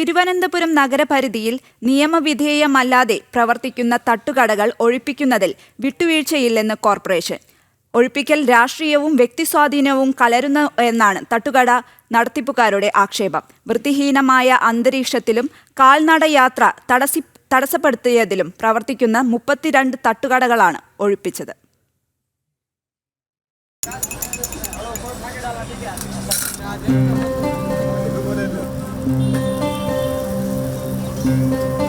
തിരുവനന്തപുരം നഗരപരിധിയിൽ നിയമവിധേയമല്ലാതെ പ്രവർത്തിക്കുന്ന തട്ടുകടകൾ ഒഴിപ്പിക്കുന്നതിൽ വിട്ടുവീഴ്ചയില്ലെന്ന് കോർപ്പറേഷൻ. ഒഴിപ്പിക്കൽ രാഷ്ട്രീയവും വ്യക്തിസ്വാധീനവും കലരുന്നു എന്നാണ് തട്ടുകട നടത്തിപ്പുകാരുടെ ആക്ഷേപം. വൃത്തിഹീനമായ അന്തരീക്ഷത്തിലും കാൽനടയാത്ര തടസി തടസ്സപ്പെടുത്തിയതിലും പ്രവർത്തിക്കുന്ന മുപ്പത്തിരണ്ട് തട്ടുകടകളാണ് ഒഴിപ്പിച്ചത്. Thank you.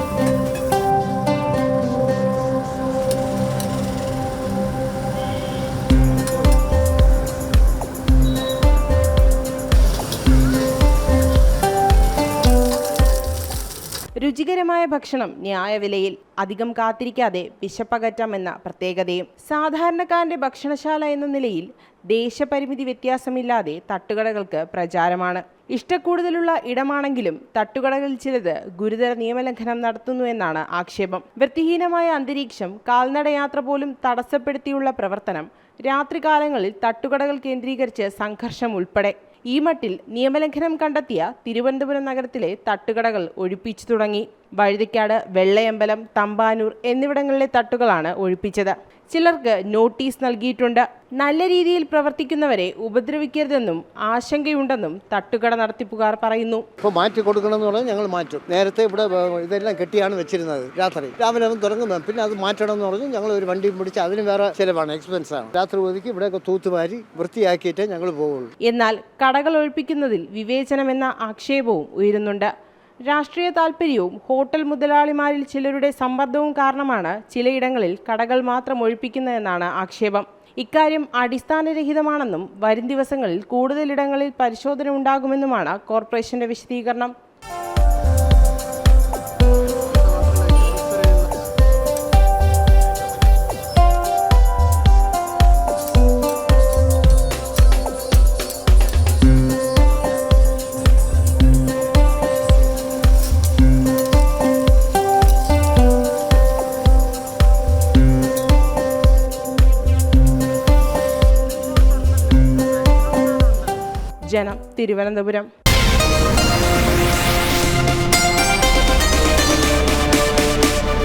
രുചികരമായ ഭക്ഷണം ന്യായവിലയിൽ അധികം കാത്തിരിക്കാതെ വിശപ്പകറ്റാമെന്ന പ്രത്യേകതയും സാധാരണക്കാരന്റെ ഭക്ഷണശാല എന്ന നിലയിൽ ദേശപരിമിതി വ്യത്യാസമില്ലാതെ തട്ടുകടകൾക്ക് പ്രചാരമാണ്. ഇഷ്ടക്കൂടുതലുള്ള ഇടമാണെങ്കിലും തട്ടുകടകളിൽ ചിലത് ഗുരുതര നിയമലംഘനം നടത്തുന്നു എന്നാണ് ആക്ഷേപം. വൃത്തിഹീനമായ അന്തരീക്ഷം കാൽനടയാത്ര പോലും തടസ്സപ്പെടുത്തിയുള്ള പ്രവർത്തനം രാത്രികാലങ്ങളിൽ തട്ടുകടകൾ കേന്ദ്രീകരിച്ച് സംഘർഷം ഉൾപ്പെടെ ഈ മട്ടിൽ നിയമലംഘനം കണ്ടെത്തിയ തിരുവനന്തപുരം നഗരത്തിലെ തട്ടുകടകൾ ഒഴിപ്പിച്ചു തുടങ്ങി. വഴുതിക്കാട് വെള്ളയമ്പലം തമ്പാനൂർ എന്നിവിടങ്ങളിലെ തട്ടുകളാണ് ഒഴിപ്പിച്ചത്. ചിലർക്ക് നോട്ടീസ് നൽകിയിട്ടുണ്ട്. നല്ല രീതിയിൽ പ്രവർത്തിക്കുന്നവരെ ഉപദ്രവിക്കരുതെന്നും ആശങ്കയുണ്ടെന്നും തട്ടുകട നടത്തിപ്പുകാർ പറയുന്നു. ഇപ്പോൾ മാറ്റി കൊടുക്കണമെന്ന് പറഞ്ഞാൽ ഞങ്ങൾ മാറ്റും. നേരത്തെ ഇവിടെ ഇതെല്ലാം കെട്ടിയാണ് വെച്ചിരുന്നത് രാത്രി. രാവിലെ തുടങ്ങുന്നത്. പിന്നെ അത് മാറ്റണം എന്ന് പറഞ്ഞു ഞങ്ങൾ ഒരു വണ്ടിയും പിടിച്ച് അതിന് വേറെ ചിലവാണ് എക്സ്പെൻസ് ആണ്. രാത്രി ഒതുക്കി ഇവിടെയൊക്കെ തൂത്തുവാരി വൃത്തിയാക്കിയിട്ടേ ഞങ്ങൾ പോവുള്ളൂ. എന്നാൽ കടകൾ ഒഴിപ്പിക്കുന്നതിൽ വിവേചനമെന്ന ആക്ഷേപവും ഉയരുന്നുണ്ട്. രാഷ്ട്രീയ താൽപ്പര്യവും ഹോട്ടൽ മുതലാളിമാരിൽ ചിലരുടെ സമ്മർദ്ദവും കാരണമാണ് ചിലയിടങ്ങളിൽ കടകൾ മാത്രം ഒഴിപ്പിക്കുന്നതെന്നാണ് ആക്ഷേപം. ഇക്കാര്യം അടിസ്ഥാനരഹിതമാണെന്നും വരും ദിവസങ്ങളിൽ കൂടുതലിടങ്ങളിൽ പരിശോധന ഉണ്ടാകുമെന്നുമാണ് കോർപ്പറേഷന്റെ വിശദീകരണം. ജനം തിരുവനന്തപുരം.